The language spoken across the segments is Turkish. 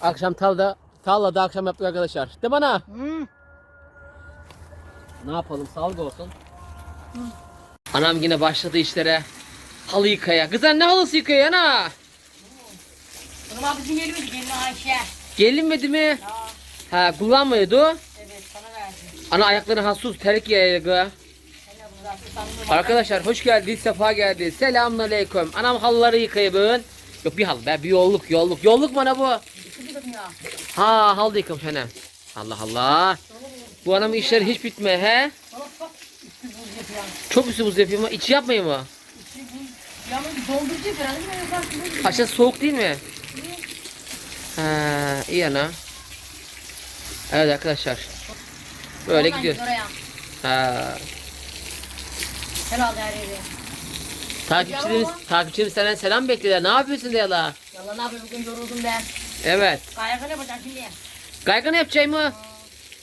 Akşam talda, tarlada akşam yaptık arkadaşlar. De bana. Hı. Ne yapalım sağlık olsun. Anam yine başladı işlere. Halı yıkaya. Kızlar ne halısı yıkaya ana? Bunun bizim yerimiz gelin Ayşe. Gelinmedi mi? Ya, Ha kullanmıyordu. evet sana. Ana ayakları hassuz terlik sandım. Arkadaşlar hoş geldiniz, sefa geldi. Selamünaleyküm. Anam halıları yıkayıbın. Yok bir halı be, bir yolluk, yolluk. Yolluk mu ana bu? Ha halı da yıkamış ana. Allah Allah. Bu anamın işleri hiç bitme he. Çok üstü buz yapıyor mu? İçi yapmayayım mı? Yalnız dondurucu falan değil mi? Aşağı soğuk değil mi? Ha, iyi ana. Evet arkadaşlar. Böyle Oradan gidiyoruz. Oraya. Ha. Herhalde her yeri. Takipçilerimiz, takipçilerimiz senden selam bekliyorlar. Ne yapıyorsun Dela? Yallah ne yapayım bugün yoruldum ben. Evet. Kayaka ne yapacağım şimdi? Gayganı yapacağım mı?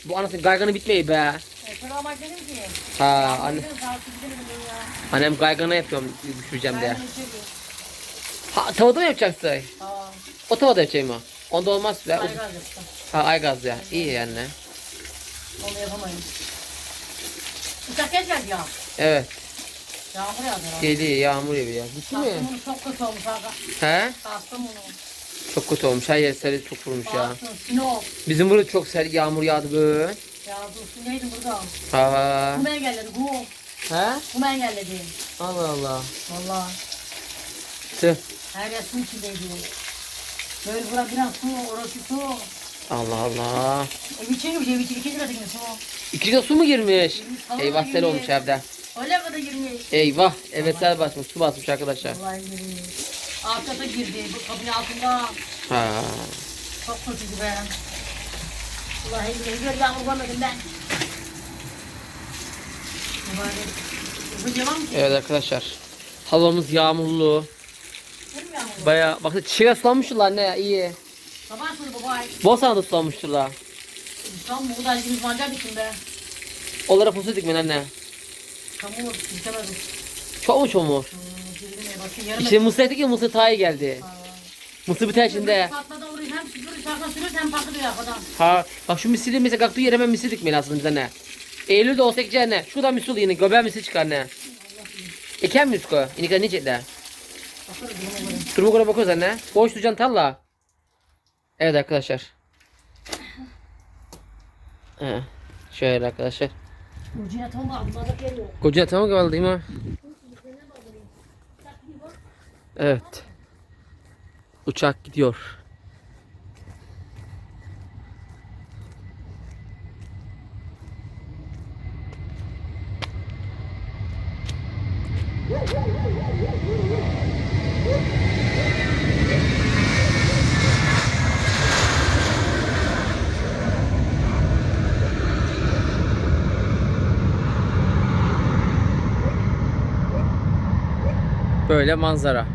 Bu anasının gayganı bitmeyi be. E, sonra ama dedim ki. Ha anne, annem gaygana yapıyorum düşüreceğim diye. Ha tavada mı yapacaksın? Aa, O tavada yapacağım mı? Onda olmaz be. saygı yaptım. Ha aygaz ya. İyi yani. Onu yapamayız. Uçak geç geldi ya. Evet. Yağmur herhalde. Geliyor yağmur yağıyor ya. Gitti mi? Kastamonu çok kötü olmuş aga. He? Kastamonu. Çok kötü olmuş. Her yer seri çok vurmuş ya. Bastın, Sinop. Bizim burada çok seri yağmur yağdı böyle. Yağdı. Su neydi burada? Ha. Kum engelledi. Kum. He? Kum engelledi. Allah Allah. Valla. Tüh. Her yer su içindeydi. Böyle bura biraz su. Orası su. Allah Allah. Ev içine girmiş. Ev içine ikinci katı gibi su. İki de su mu girmiş? Falan Eyvah sel girmiş. olmuş evde. Öyle kadar girmiş. Eyvah. Evet sel basmış. Su basmış arkadaşlar. Vallahi girmiş. Alt kata girdi. Bu kapının altında. Ha. Çok kötüydü be. Vallahi billahi gör yağmur görmedim ben. Mübarek. Bu devam ki. Evet arkadaşlar. Havamız yağmurlu. Benim. Baya bakın çiçeğe sulanmışlar ne iyi. Sabah sonu baba. Bosna'da da sulanmıştırlar. Tam buğday gibi mancar biçim be. Onlara posu dikmen anne. Çamur bitemedim. Çok mu? Hmm. Bakın yarım İşte mısır ettik ya mısır tayi geldi. Mısır biter hem hem patlıyor arkadan. Ha bak şu misili mesela kalktığı yere hemen misir dikmeli aslında bize ne. Eylül'de olsa ekeceğin ne? Şuradan misir yine göbeğe misir çıkar ne? Eken mi ko? İnikler ne bunu. Durumu göre bakıyoruz anne. Boş tutacaksın talla. Evet arkadaşlar. He. Şöyle arkadaşlar. Değil mi? Evet. Uçak gidiyor. Böyle manzara.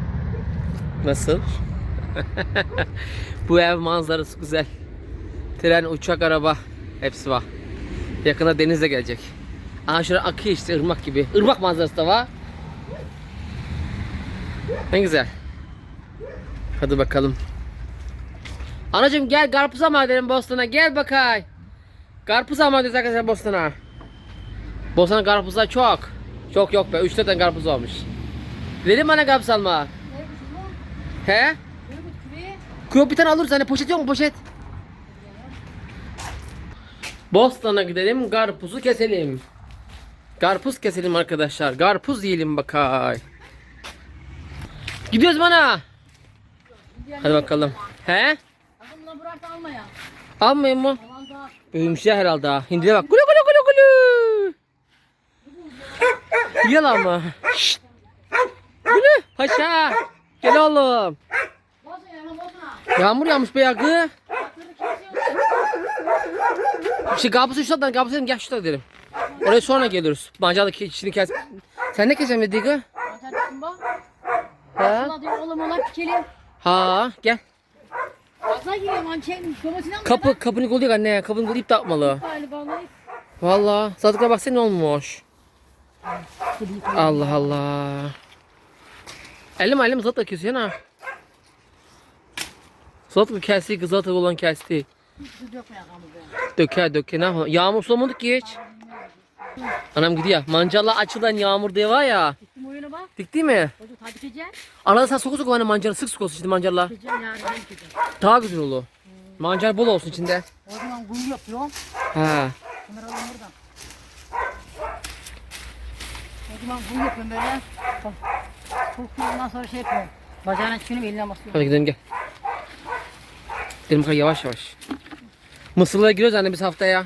Nasıl? Bu ev manzarası güzel. Tren, uçak, araba hepsi var. Yakında deniz de gelecek. Aha şurada akıyor işte ırmak gibi. Irmak manzarası da var. Ne güzel. Hadi bakalım. Anacığım gel karpuz alma dedim Bostan'a. Gel bakay. Karpuz alma diyoruz arkadaşlar Bostan'a. Bostan'a karpuzlar çok. Çok yok be. 3 tane karpuz olmuş. Verin bana karpuz alma. He? Kuru bir tane alırız hani poşet yok mu poşet? Bostan'a gidelim karpuzu keselim. Karpuz keselim arkadaşlar. Karpuz yiyelim bakay. Gidiyoruz bana. Hadi bakalım. He? Adamla bırak alma ya. Almayayım mı? Büyümüşler herhalde. ha. Hindine bak. Gulu gulu gulu gulu. Yalan mı? Şşt. Gulu. Paşa. Gel oğlum. Yağmur yağmış be ya kız. Atları kesiyor. İşte kapısı şuradan kapısı dedim gel şurada dedim. Oraya sonra geliyoruz. Mancalık içini kes. Sen ne keseceksin dedi bak. Ha? Oğlum ona pikelim. Ha gel. Fazla giriyor mançer. Domatesine mi? Kapı kapını kol değil anne. Kapını kol ip takmalı. Galiba vallahi. Valla. Sadık'a baksana ne olmuş. Allah Allah. Elim elim zat akıyorsun ha. Salatalık kesti, salatalık olan kesti. Döker döker ne yapalım? Yağmur sulamadık ki hiç. Anam gidiyor. Mancala açılan yağmur diye var ya. Gittim oyuna bak. Dikti mi? Çocuk hadi dikeceğim. Arada sen soku soku hani mancara sık sık olsun işte mancarla. Dikeceğim yarın. Daha güzel olur. Mancar bol olsun içinde. O zaman kuyu yapıyorum. Ha. Bunları alalım buradan. O zaman kuyu yapıyorum böyle. Bak. Sokuyorum ondan sonra şey yapıyorum. Bacağına çıkıyorum eline basıyorum. Hadi gidelim gel. Gidelim bakalım yavaş yavaş. Mısırlara giriyoruz anne biz haftaya.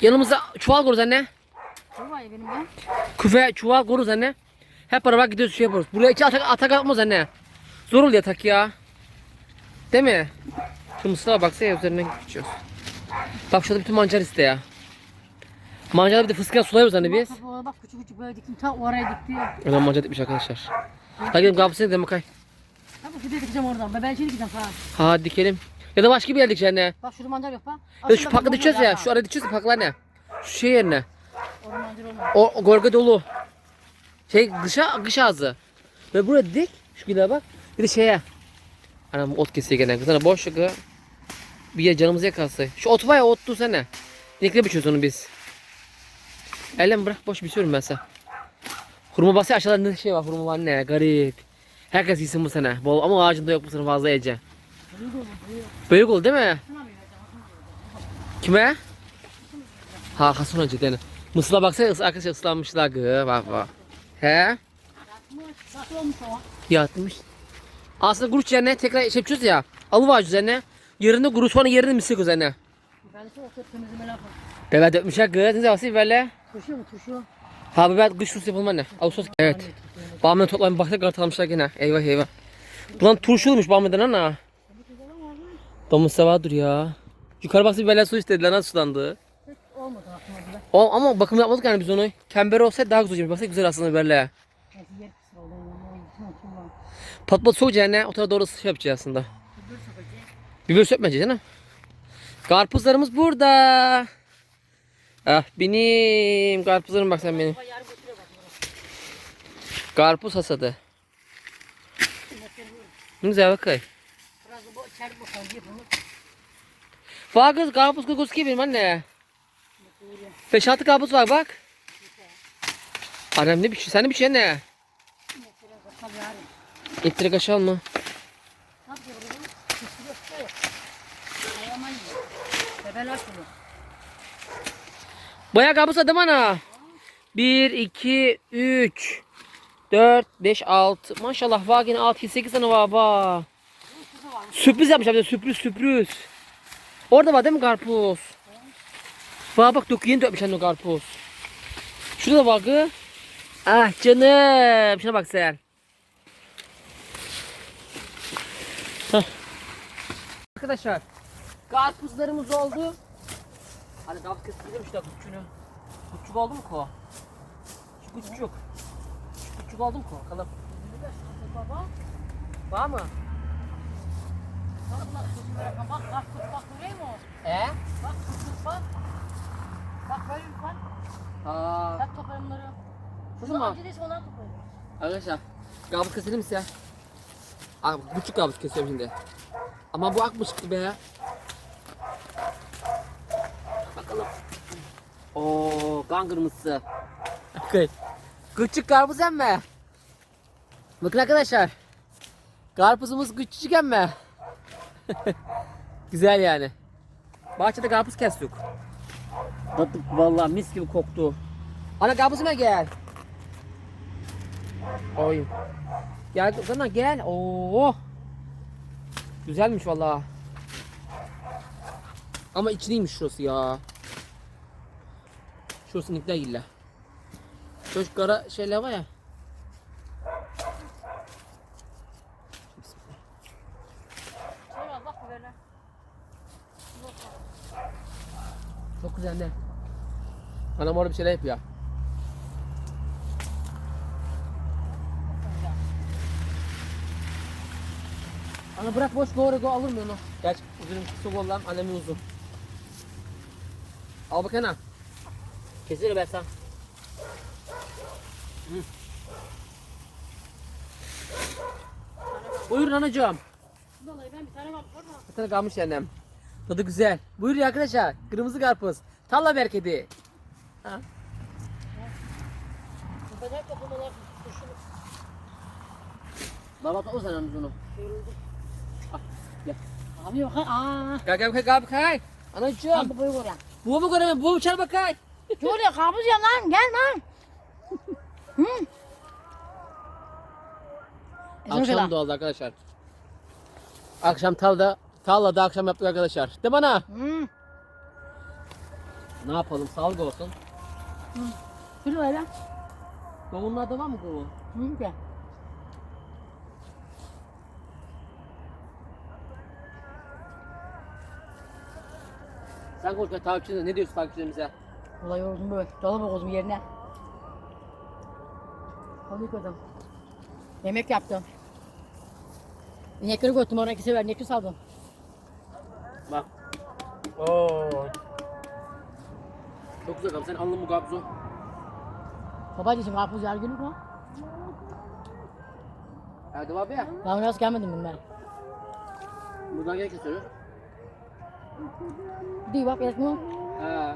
Yanımıza çuval koruz anne. Bu var ya benim ben. Küfe çuval koruz anne. Hep beraber gidiyoruz şey yapıyoruz. Buraya iki atak, atak atmaz anne. Zor oluyor atak ya. Değil mi? Şu mısıra baksana ya üzerinden geçiyoruz. Bak şurada bütün mancar iste ya. Mancarda bir de fıskıya sulayıyoruz anne biz. Bak, küçük küçük böyle diktim. Ta oraya dikti. Öyle mancar dikmiş arkadaşlar. Hadi gidelim kapısına gidelim bakayım. Ha bu fide dikeceğim oradan. Ben belki dikeceğim falan. Ha dikelim. Ya da başka bir yer dikeceğiz anne. Bak şurada mancar yok bak. Ya şu pakla dikeceğiz ya. Şu arada dikeceğiz pakla ne? Şu şey yerine. Orada olmaz. O, gölge dolu. Şey kışa kış ağzı. Ve buraya dik. Şu güne bak. Bir de şeye. Anam ot kesiyor gene. Kızana boş yok. Bir yer canımızı yakalsa. Şu ot var ya ot dursana. İnekle biçiyoruz onu biz. Ellen bırak boş biçiyorum ben sana. Hurma bası aşağıda ne şey var hurma var ne garip. Herkes yesin bu sene. Bol ama ağacında yok bu sene fazla yiyecek. Büyük oldu değil mi? Kime? Ha Hasan Hoca dene. Mısır'a baksana arkadaşlar ıslanmışlar gı. Bak bak. He? O? Yatmış. Aslında guruç yerine tekrar şey yapacağız ya. Alıv ağacı üzerine. Yerinde guruç sonra yerine mısır üzerine. Ben de çok temizleme yapalım. Biber dökmüşler gı. Ne zaman biberle? Turşu mu turşu? Ha biber kış turşusu yapılma ne? Ağustos. Evet. Bağımdan toplayın bakta kartalamışlar gene. Eyvah eyvah. Ulan turşulmuş bağımdan ana. Domuz sevadır ya. Yukarı baksana biberler su istediler nasıl sulandı. Olmadı aklıma bile. O, ama bakım yapmadık yani biz onu. Kember olsaydı daha güzel olacak. Baksana güzel aslında biberle. Nasıl yer kısır oldu. Kim o kim var? Pat pat soğuk yani o tarafa doğru şey yapacağız aslında. Biber sökmeyeceğiz canım. Karpuzlarımız burada. Ah benim karpuzlarım bak sen benim. Bak. Karpuz hasadı. Ne güzel bakay. Kız karpuz kokusu gibi benim anne. 5-6 karpuz var bak. Annem ne biçiyor? Sen ne biçiyorsun ne? Mesela bakalım yarın. İttire kaşı alma. Ne yapıyor burada? Kısır yok. yok. Ayaman yiyor. Bebeler şunu. Bayağı karpuz adım ana. 1, 2, 3, 4, 5, 6. Maşallah var yine 6, 8 tane var bak. Sürpriz yapmışlar bir de sürpriz sürpriz. Orada var değil mi karpuz? Bak bak dök yeni dökmüş anne karpuz. Şurada da var kız. Ah canım. Şuna bak sen. Hah. Arkadaşlar karpuzlarımız oldu. Hani kesildi mi işte küçüğünü? Küçük oldu mu ko? Şu küçük. Şu küçük oldu mu ko? Bakalım. Baba. Var mı? Bak bak bak bak bak bak bak görüyor musun? E? Bak bak bak. Bak böyle bak. Aa. Bak toplayın bunları. Şu mı? acilesi ondan toplayın. Arkadaşlar kabuk keselim mi size? Aa, küçük kabuk kesiyorum şimdi. Ama bu akmış be. Oo, kan kırmızısı. Okay. Küçük karpuz emme. Bakın arkadaşlar. Karpuzumuz küçücük emme. Güzel yani. Bahçede karpuz kestik. Tatlı vallahi mis gibi koktu. Ana karpuzuma gel. Oy. Gel sana gel. Oo. Güzelmiş vallahi. Ama içliymiş şurası ya. Şurası nikler illa. Çocuk kara şeyler var ya. Bak. Çok güzel ne? Anam orada bir şeyler yapıyor. Ana bırak boş doğru go alır mı onu? Gerçi uzun kısa kollam annemin uzun. Al bakayım ha. Kesin ben sen. Buyurun anacığım. alayım ben bir tane var mı? Bir tane kalmış annem. Tadı güzel. Buyurun arkadaşlar. Kırmızı karpuz. Talla berkedi. Ha. Bacak kapamalar kuşunu Baba o zaman onu. yoruldu. Ah, gel. Abi yok ha. Aa. Gel gel gel gel. Anacığım. Tam boyu oraya. Bu mu göremem? Bu mu çal bakay? Şöyle karpuz ya lan gel lan. Hı. Akşam doğaldı arkadaşlar. Akşam talda, tallada akşam yaptık arkadaşlar. De bana. Hı. Ne yapalım? Sağlık olsun. Şunu ver lan. Kavunlarda var mı kavun? Hı gel. Sen konuş ben takipçilerine ne diyorsun takipçilerimize? Olay yoruldum böyle. Dolaba koydum yerine. Halı yıkadım. Yemek yaptım. İnekleri götürdüm oraya iki sefer. İnekleri saldım. Bak. Oo. Çok güzel kapı. Sen alın bu kapı. Babacığım karpuz yer günü mü? Erdem abi ya. Daha nasıl gelmedim bunlar. Buradan gel kesiyor. Değil bak mi? He.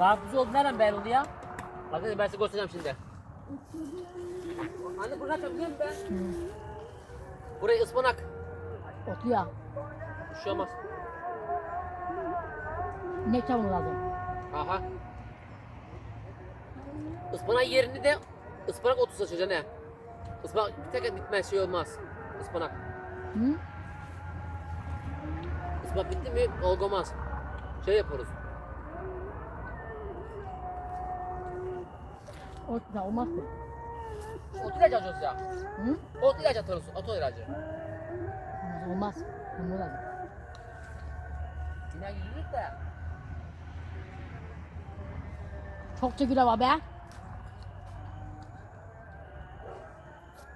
Karpuz oldu nereden belli oldu ya? Arkadaşlar ben size göstereceğim şimdi. Anne bunu açabiliyor muyum ben? Burayı ıspanak. Otu ya. Bir şey olmaz. İnek çamuru lazım. Aha. Ispanak yerini de ıspanak otu saçacaksın he. Ispanak bir tek bitmez şey olmaz. Ispanak. Hı? Ispanak bitti mi olmaz. Şey yaparız. Ot da olmaz ki. Ot ilacı alacağız ya. Hı? Ot ilacı atarız. Ot ilacı. Olmaz. Olmaz. Çamur lazım. Yine yüzülük de. Çok çekil ama be.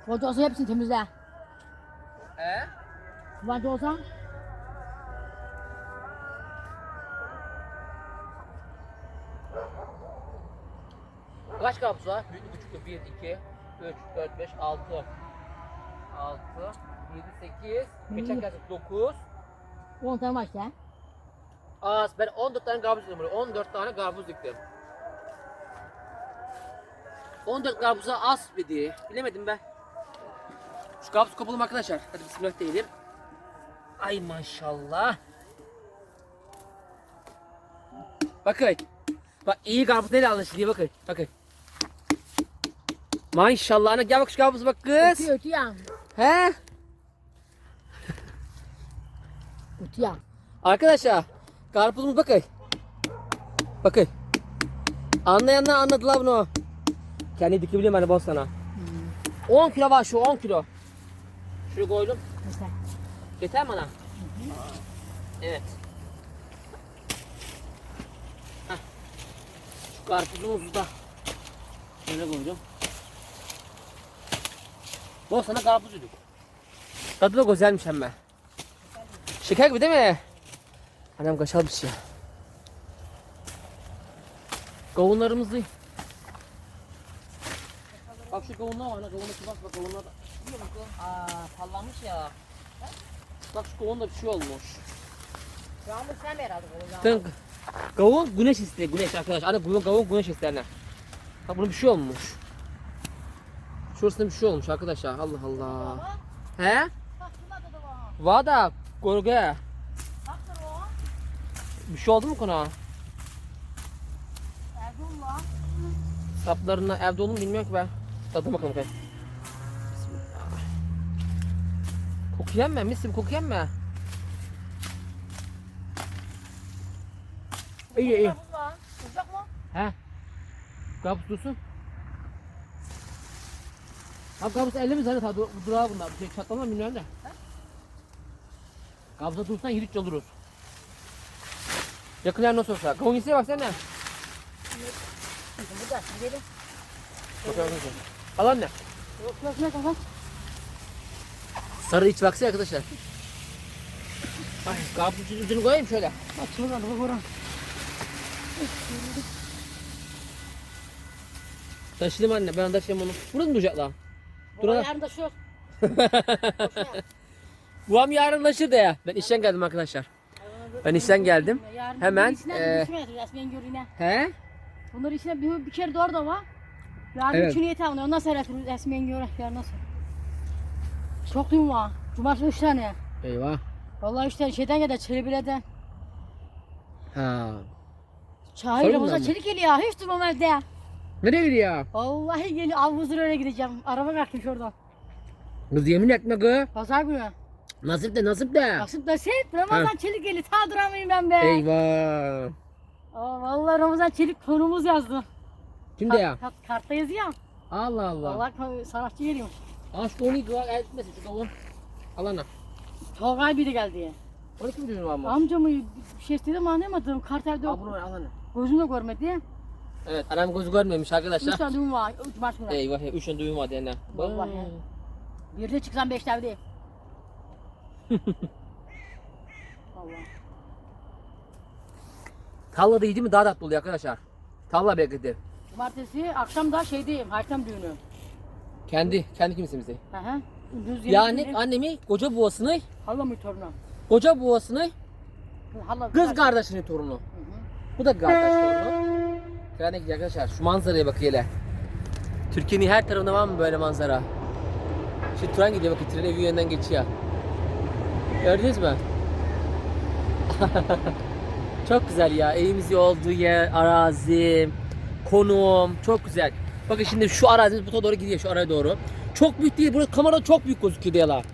Koca olsa hepsini temizle. He? Kullanıcı olsan Kaç karpuz var? Büyük küçük 1, 2, 3, 4, 5, 6. 6, 7, 8, geçen kez 9. 10 tane var işte. Az ben 14 tane karpuz diktim buraya. 14 tane karpuz diktim. 14 karpuza az dedi. Bilemedim ben. Şu karpuz kopalım arkadaşlar. Hadi bismillah diyelim. Ay maşallah. Bakın. Bak iyi karpuz neyle diye bakın. Bakın. Maşallah ana gel bak şu karpuza bak kız. Ötüyor ötüyor. He? Ötüyor. Arkadaşlar karpuzumuz bakın. Bakın. Anlayanlar anladılar bunu. Kendi dikebiliyorum ben de bostana. 10 kilo var şu 10 kilo. Şuraya koydum. Mesela. Yeter mi ana? Evet. Heh. Şu karpuzumuzu da şöyle koydum. Bostana karpuz yedik. Tadı da güzelmiş hem Şeker gibi değil mi? Annem kaşalmış ya. Kavunlarımızı. Bak şu kavunlar var. Kavunlar bak bak kavunlar da. Biliyor musun? Aa sallanmış ya. Bak şu kavunda bir şey olmuş. Yağmur sen herhalde? Sen kavun güneş isteği güneş arkadaş. Hani kavun, kavun güneş isteğine. Bak bunun bir şey olmuş. Şurasında bir şey olmuş arkadaşlar. Allah Allah. He? Bak şuna da da var. Var da gölge. Baktır o. Bir şey oldu mu var. Saplarına evde olur mu bilmiyorum ki ben. Tadına bakalım bakayım. Bismillah. Koku yemme, mis gibi koku yemme. İyi iyi. Sıcak mı? He. Kabus dursun. Abi kabus elle mi zaten tadı durağı bunlar. Bir şey çatlama bilmiyorum da. Kabza dursan yürüyüş oluruz. Yakınlar nasıl olsa. Yeseye bak sen ne? Burada. Gidelim. Bakalım. Al anne. Yok yok yok yok. Sarı iç baksana arkadaşlar. Ay kabus ucunu koyayım şöyle. Bak şuradan bak oradan. Taşıyayım anne ben taşıyayım onu. Burada mı duracak lan? Dur Baba yarın da şu. Babam yarın taşır da ya. Ben işten geldim arkadaşlar. Ben işten geldim. Yarın Hemen, düşme yatıracağız, Esmen görüne. He? Bunların içine bir, bir kere doğru da var. Yarın Evet. üçünü yeter ondan sonra yatırırız Esmen göre. Yarın nasıl? Çok düğün var. Cumartesi üç tane. Eyvah. Vallahi üç tane şeyden geldi Çelebile'den. Ha. Sorun Ramazan? Çelik geliyor. Hiç durmam evde. Nereye gidiyor? Vallahi geliyor. Avuzdur öyle gideceğim. Araba kalkmış oradan. Kız yemin etme kız. Pazar günü. Nasip de nasip de. Kasıp da sen Ramazan Çelik geliyor. Ta duramayayım ben be. Eyvah. Aa, vallahi Ramazan Çelik konumuz yazdı. Kimde ya? Kart, kartta yazıyor. Allah Allah. Vallahi sanatçı geliyor. Aşk onu kıvar etmesin şu kavun. Al ana. Tolgay biri geldi. Onu kim diyor ama? Amcamı bir şey istedim anlayamadım. Kart evde Al bunu al ana. gözümle görmedi. Evet anam gözü görmemiş Üç arkadaşlar. tane düğün var. Üç maç günü. Eyvah üç tane düğün var dene. Vallahi. Bir de çıksam beşte evde. Allah. Talla da iyi değil mi? Daha tatlı oluyor arkadaşlar. Talla bekledi. Cumartesi akşam da şeydeyim. Haytam düğünü. Kendi, kendi kimsemizi. Hı hı. Düz Yani annemi, koca babasını, Hala mı torunu? koca babasını, Hala kız kardeşinin torunu. Bu da kardeş torunu. Trene gidiyor arkadaşlar. Şu manzaraya bak hele. Türkiye'nin her tarafında var mı böyle manzara? Şu tren gidiyor bakın tren evi yönünden geçiyor. Gördünüz mü? çok güzel ya. Evimiz olduğu yer, arazi, konum çok güzel. Bakın şimdi şu arazimiz bu tarafa doğru gidiyor şu araya doğru. Çok büyük değil. Burası kamerada çok büyük gözüküyor diyorlar.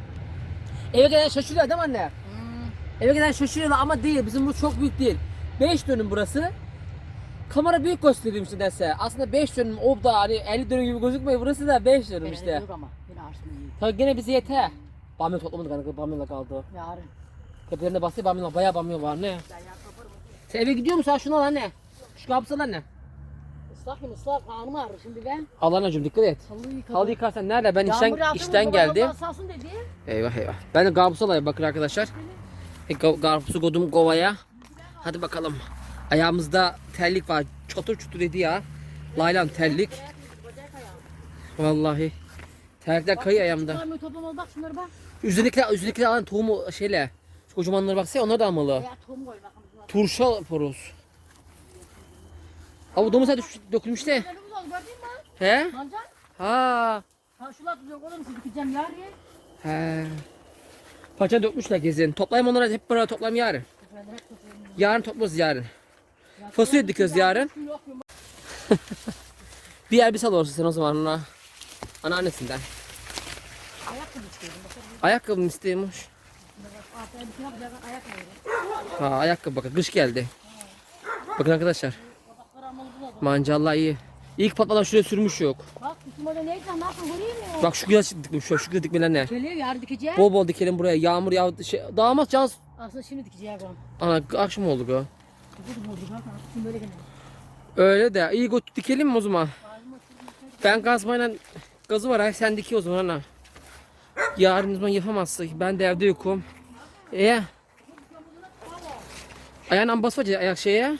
Eve gelen şaşırıyor değil mi anne? Hmm. Eve gelen şaşırıyorlar ama değil. Bizim bu çok büyük değil. 5 dönüm burası. Kamera büyük gösteriyor işte dese. Aslında 5 dönüm o da hani 50 dönüm gibi gözükmüyor. Burası da 5 dönüm işte. Yok ama. Yine arsın iyi. Tabii gene bize yeter. Bamya toplamadık hani bamyla kaldı. Yarın. Tepelerinde bahsediyor bamya bayağı bamya var ne? Sen eve gidiyor musun? Al şunu al anne. Şu kapısı al anne. Islak mı ıslak kanım ağrır şimdi ben. Al anneciğim dikkat et. Halı yıkadım. Halı yıkarsan nerede? Ben Yağmur işten, yağdı işten geldim. Salsın dedi. Eyvah eyvah. Ben de karpuz alayım bakın arkadaşlar. E, ga- karpuzu koydum kovaya. Hadi bakalım. Ayağımızda terlik var. Çatır çutur dedi ya. Laylan terlik. Vallahi. Terlikler kayıyor ayağımda. Toplamalı bak şunları bak. Üzerindekiler, üzerindekiler alan tohumu şeyle. Şu kocamanlara baksana onlar da almalı. Ya tohum koy bakalım. Turşa poroz. Abi dökülmüş de. He? Ha. Ha şular tutuyor oğlum siz dikeceğim yarın. He. Paça dökmüşler gezin. Toplayayım onları hep beraber toplayayım yarın. Yarın toplarız yarın. Fasulye dikiyoruz yarın. Bir elbise alırsın sen o zaman ona. Anneannesinden. Ayakkabı istiyorum. Ayakkabı mı istiyormuş? Ha ayakkabı bakın kış geldi. Bakın arkadaşlar. Mancallah iyi. İlk patladan şuraya sürmüş yok. Bak bizim orada neydi lan? Nasıl göreyim mi? Bak şu güzel dikmiş şu, şu güzel dikmeler ne? Yarın dikeceğim. Bol bol dikelim buraya. Yağmur yağdı. Şey, damat can. Aslında şimdi dikeceğim ben. Ana akşam oldu bu. Öyle de iyi götür dikelim mi o zaman? Ben gazmayla gazı var ay sen diki o zaman ana. Yarın zaman yapamazsın. Ben de evde yokum. E Ayağın bas var ayak şeye.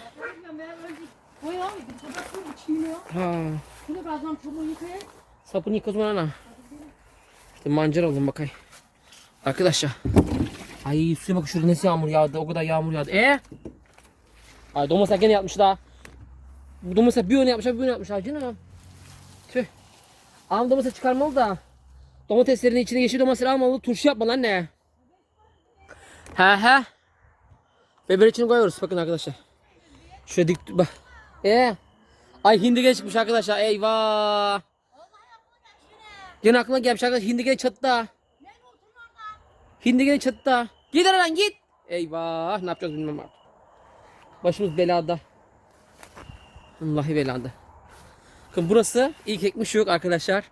Ha. Sapını yık o zaman ana. İşte mancar aldım bakay. Arkadaşlar. Ay suya bak şurada nasıl yağmur yağdı. O kadar yağmur yağdı. E? Ay domatesler gene yapmış daha. Bu domatesler bir yöne yapmışlar bir yöne yapmışlar canım. Tüh. Ama domates çıkarmalı da. Domateslerin içine yeşil domatesleri almalı. Turşu yapmalı anne. He he. Biber için koyuyoruz bakın arkadaşlar. Şöyle dik bak. E. Ay hindige çıkmış arkadaşlar. Eyvah. Gene aklına gelmiş arkadaşlar. Hindige çatıda. Hindige çatıda. Git lan git. Eyvah. Ne yapacağız bilmem artık. Başımız belada. Vallahi belada. Bakın burası ilk ekmiş yok arkadaşlar.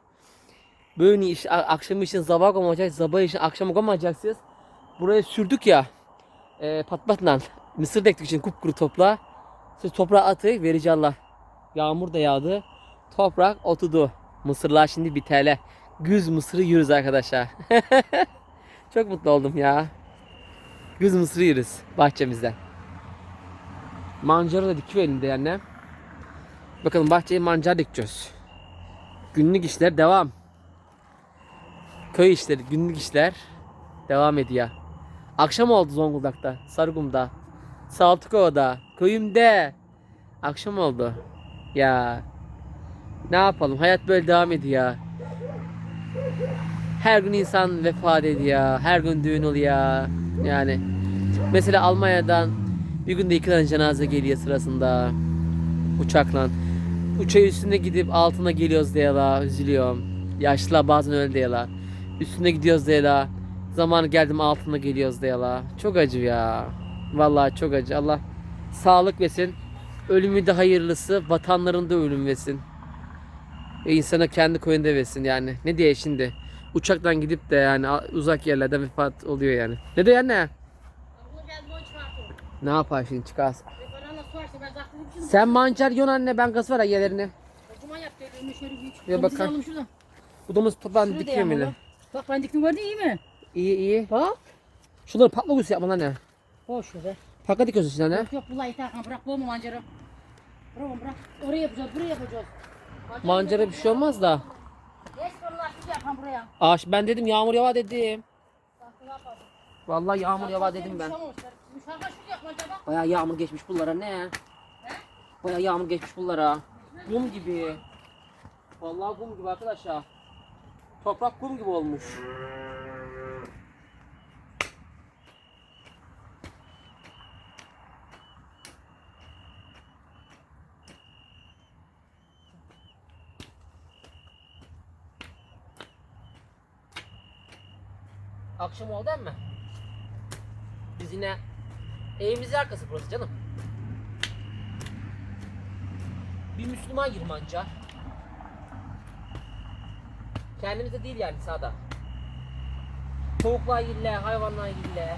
Böyle iş, akşam için sabah olmayacak, sabah için akşam olmayacaksınız. Buraya sürdük ya. E, patlatla. Mısır dektik için kupkuru topla. Siz toprağa atı verici Allah. Yağmur da yağdı. Toprak otudu. Mısırlar şimdi bir TL. Güz mısırı yiyoruz arkadaşlar. Çok mutlu oldum ya. Güz mısırı yiyoruz bahçemizden. Mancara da dikiyor elinde yani. Bakalım bahçeye mancar dikeceğiz. Günlük işler devam. Köy işleri, günlük işler devam ediyor. Akşam oldu Zonguldak'ta, Sarıgum'da, Saltıkova'da, köyümde. Akşam oldu. Ya ne yapalım? Hayat böyle devam ediyor. Her gün insan vefat ediyor. Her gün düğün oluyor. Yani mesela Almanya'dan bir günde iki tane cenaze geliyor sırasında uçakla. Uçağı üstünde gidip altına geliyoruz diyorlar. Üzülüyorum. Yaşlılar bazen öyle diyorlar. Üstünde gidiyoruz diyorlar. Zamanı geldim altına geliyoruz diyorlar. Çok acı ya. Vallahi çok acı. Allah sağlık versin. Ölümü de hayırlısı. Vatanlarında ölüm versin. Ve insana kendi koyunda versin yani. Ne diye şimdi? Uçaktan gidip de yani uzak yerlerde vefat oluyor yani. Ne diyor anne? Abla geldi o çıkarttı. Ne yapar şimdi çıkarsın? Ben. Sen mancar yon anne ben gaz var ya yerlerini. Kocaman yaptı elimi şöyle büyük. Ya şuradan. Bu domuz Şurada dikiyorum yine. Bak ben diktim gördün iyi mi? İyi iyi. Bak. Şunları patla kutusu yapma lan ne? Boş ver. Pakla dikiyorsun şimdi anne. Yok yok bu layık Hakan bırak bu mu mancara? Bırak bırak. Oraya yapacağız buraya yapacağız. Mancara bir şey olmaz da. Geç konular bir yapan buraya. Ağaç ben dedim yağmur yava dedim. Bak ne yapalım. Vallahi yağmur yava dedim ben. Baya yağmur geçmiş bunlara ne? Baya yağmur geçmiş bunlara. Kum gibi. Vallahi kum gibi arkadaşlar. Toprak kum gibi olmuş. Akşam oldu ama. Biz yine evimizin arkası burası canım. Bir Müslüman yırmanca. Kendimizde değil yani sağda. Tavuklar yille, hayvanlar yille.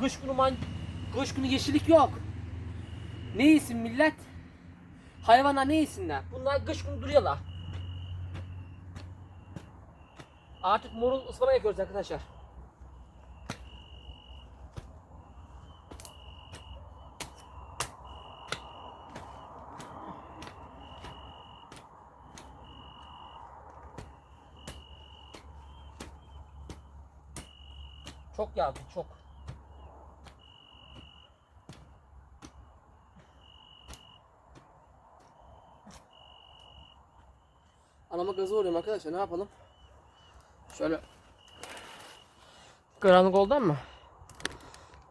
Kış günü man kış günü yeşillik yok. Ne yesin millet? Hayvanlar ne yesinler? Bunlar kış günü duruyorlar. Artık morul ıspanak yapıyoruz arkadaşlar. Çok yağdı çok. Anama gazı vuruyorum arkadaşlar ne yapalım? Şöyle Karanlık oldu ama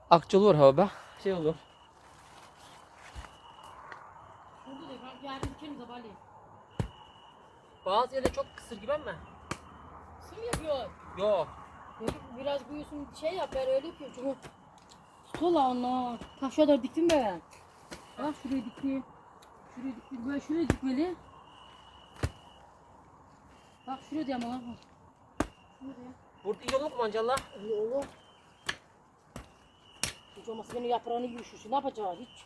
Akçe olur hava be Şey olur Şurada da ben yarın dikelim sabahleyin. Bazı yerde çok kısır gibi ama Sim yapıyor. Yok Böyle biraz büyüsün şey yap ben öyle yapıyorum çünkü Sola onu. Ta şurada doğru diktim ben. Bak şuraya diktim. Şuraya diktim. Böyle şuraya dikmeli. Bak şuraya diyorum ama. Şuraya. Burada iyi olur mu mancallah? İyi oğlum. Hiç olmazsa benim yaprağını şu. Ne yapacağız hiç?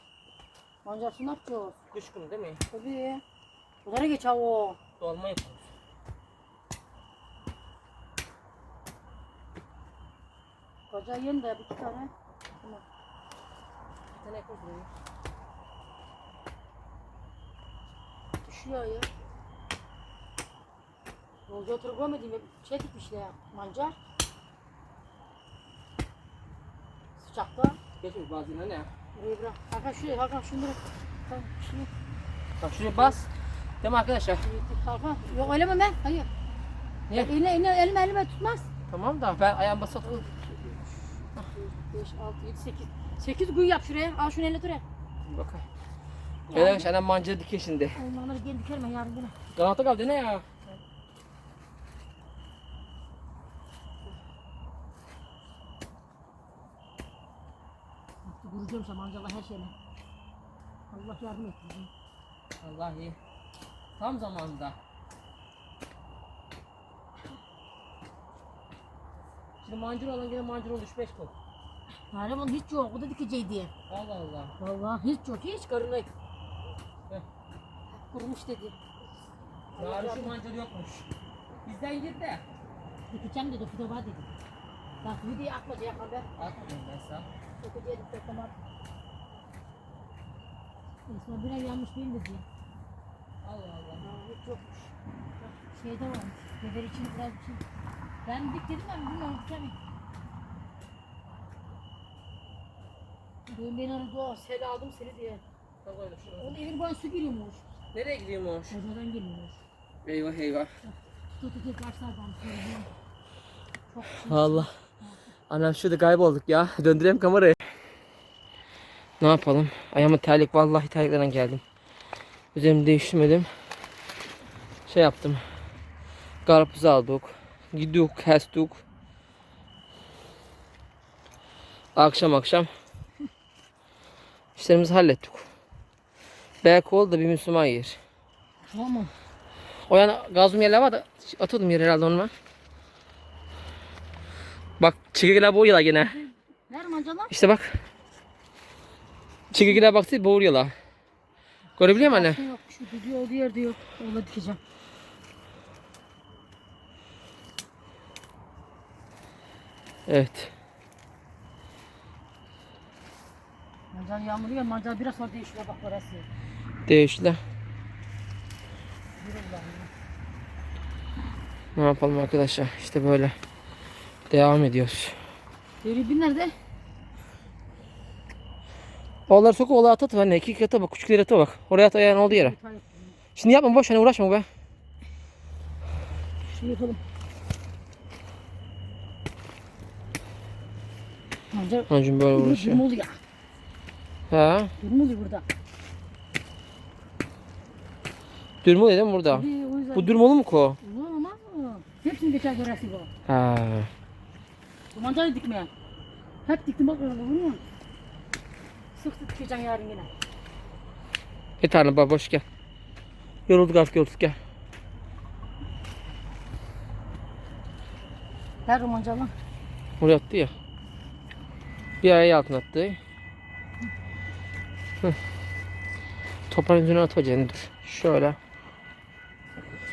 Mancarsın ne yapacağız? Kış günü değil mi? Tabii. Odara geç ha o. Dolma yapıyoruz Koca yiyin de iki tane. Tamam. Bir tane yaparız buraya. Düşüyor ya. Yolcu oturup görmedim ya. Şey dikmişler ya. Mancar. Sıcakta. Geçmiş bazı yerine ne? Burayı bırak. Hakan şuraya. Hakan şunu bırak. Tamam şunu. Bak şuraya bas Değil mi arkadaşlar? Hakan. Yok öyle mi ben? Hayır. Niye? Eline, eline, elime elime tutmaz. Tamam da ben ayağım basıp 5, 6, 7, 8. 8 kuyu yap şuraya. Al şunu eline dur. ya. Bakın. Evet arkadaşlar annem mancara dikiyor şimdi. Onları gel dikerim ben yarın yine. Kanata kaldı ne ya? Vuracağım sana mancala her şeyle. Allah yardım et bize. Allah iyi. Tam zamanında. Şimdi mancur olan gene mancur oldu 3-5 ton. Yani bunun hiç yok. O da dikeceği diye. Allah Allah. Vallahi hiç yok. Hiç Heh. kurumuş dedi. Yarın şu mancur yokmuş. Bizden git de. Dikeceğim dedi. Fide var dedi. Bak videoyu atma diye yakan ben. Atmadım ben sana. Dikeceği dik beklemem. İsmail bir ay yanmış benim dedi. Allah Allah. Ha, hiç yokmuş. şeyde varmış. Beber için biraz bir şey. Ben dik dedim ben bilmiyorum dikemedim. Dün beni aradı o sel aldım seni diye. Onun evin boyu su giriyormuş. Nereye gidiyormuş? Ocadan geliyormuş. Eyvah eyvah. Tut tut tut başlardan söyleyeyim. Çok Allah. Anam şurada kaybolduk ya. Döndüreyim kamerayı. Ne yapalım? Ayağıma terlik vallahi terliklerden geldim. Üzerimi değiştirmedim. Şey yaptım. Karpuz aldık. Gidiyoruz, kestik. Akşam akşam işlerimizi hallettik. Belki oldu da bir Müslüman yer. Tamam. O yana gazım yerler var da atıyordum yer herhalde onunla. Bak çekirgeler boğuyorlar gene. Ver mancalar. İşte bak. Çekirgeler baksana boğuyorlar. Görebiliyor musun anne? Yok. Şu diyor diğer diyor. Ola dikeceğim. Evet. Mancal yağmurluyor. Mancal biraz sonra değişiyor bak orası. Ulan. Ne yapalım arkadaşlar? İşte böyle. Devam ediyoruz. Deribin nerede? Oğulları sokup oğulları at at anne. İki yata bak. Küçükleri yata bak. Oraya at ayağın olduğu yere. Şimdi yapma boş hani uğraşma be. Şey yapalım. Mancal Hancım böyle uğraşıyor. Durum oluyor burada. Dürüm dedim burada. Tabii, o yüzden. Bu dürüm olur mu ko? Olur olmaz mı? Hepsini geçer göresi bu. Ha. Bu mancalı dikmeye. Hep diktim bak öyle olur mu? Sık sık dikeceğim yarın yine. Bir tane baba boş gel. Yorulduk artık yorulduk gel. Ver o mancalı. Oraya attı ya. Bir ayağı altına attı. Hı. Toprağın üzerine atacaksın dur. Şöyle.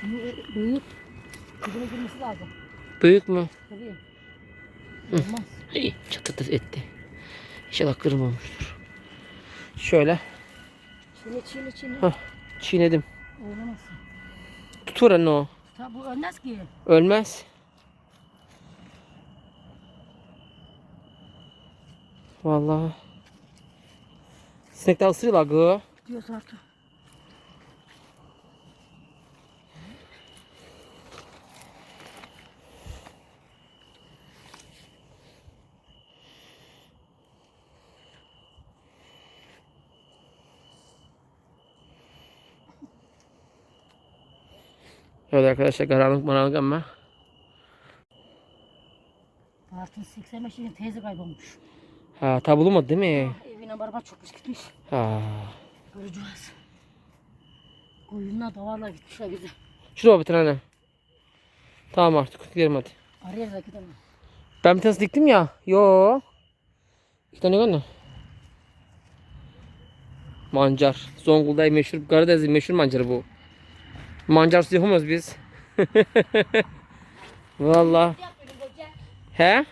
Şimdi büyük. Dibine girmesi lazım. Büyük mü? Tabii. Olmaz. İyi çatıda etti. İnşallah kırılmamıştır. Şöyle Çiğne çiğne çiğne. Hah. çiğnedim. Oynamazsın. Tutur anne o. Ta bu ölmez ki. Ölmez. Vallahi. Sinekler ısırıyorlar gı. Diyoruz artık. Evet arkadaşlar karanlık maranlık ama. Artın 85 yaşında teyze kaybolmuş. Ha ta bulunmadı değil mi? Evine barba çokmuş gitmiş. Ha. Göreceğiz. Koyunlar davarla gitmişler bize. Şuraya bir tane. Tamam artık gidelim hadi. Araya da gidelim. Ben bir tanesi diktim ya. Yo. İki tane anne. Mancar. Zonguldak'ın meşhur, Karadeniz'in meşhur mancarı bu. Mancarsız yapamıyoruz biz. Valla. He?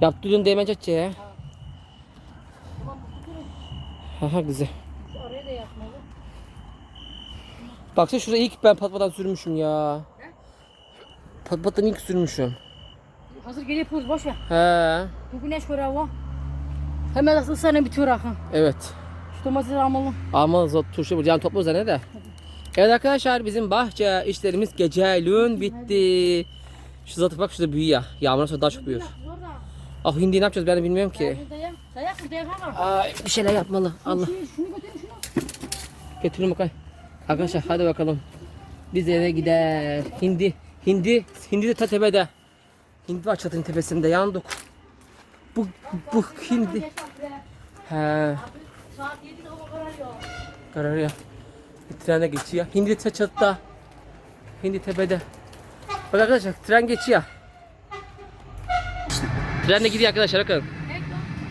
Yaptırdın çatça ya. Aha güzel. Şu araya da yapmalı. Baksana şuraya ilk ben patpadan sürmüşüm ya. Patpadan ilk sürmüşüm. Hazır geliyor yapıyoruz boş ver. He. Bu güneş var hava. Hemen nasıl sana bitiyor akın. Evet. Şu domatesi almalı. Ama zot turşu bu can toplu ne de. Evet arkadaşlar bizim bahçe işlerimiz geceliğin bitti. Şu zaten bak şurada büyüyor. Yağmur sonra daha çok büyür. Ah hindi ne yapacağız ben bilmiyorum ki. Dayak, mı dayak ama. Ay, bir şeyler yapmalı. Allah. Şunu, şunu götürün şunu. Getirin bakalım. Arkadaşlar hadi bakalım. Biz eve gider. Hindi. Hindi. Hindi de ta tepede. Hindi var çatının tepesinde yandık. Bu, bu hindi. He. Saat 7'de hava kararıyor. Kararıyor. Bir trene geçiyor. Hindi te çatıda. Hindi tepede. Bak arkadaşlar tren geçiyor. Tren de gidiyor arkadaşlar bakın.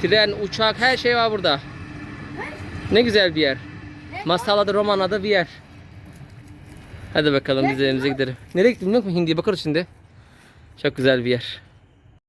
Tren, uçak her şey var burada. Ne güzel bir yer. Masalada, romanada bir yer. Hadi bakalım biz evimize gidelim. Nereye musun? Hindi'ye bakarız şimdi. Çok güzel bir yer.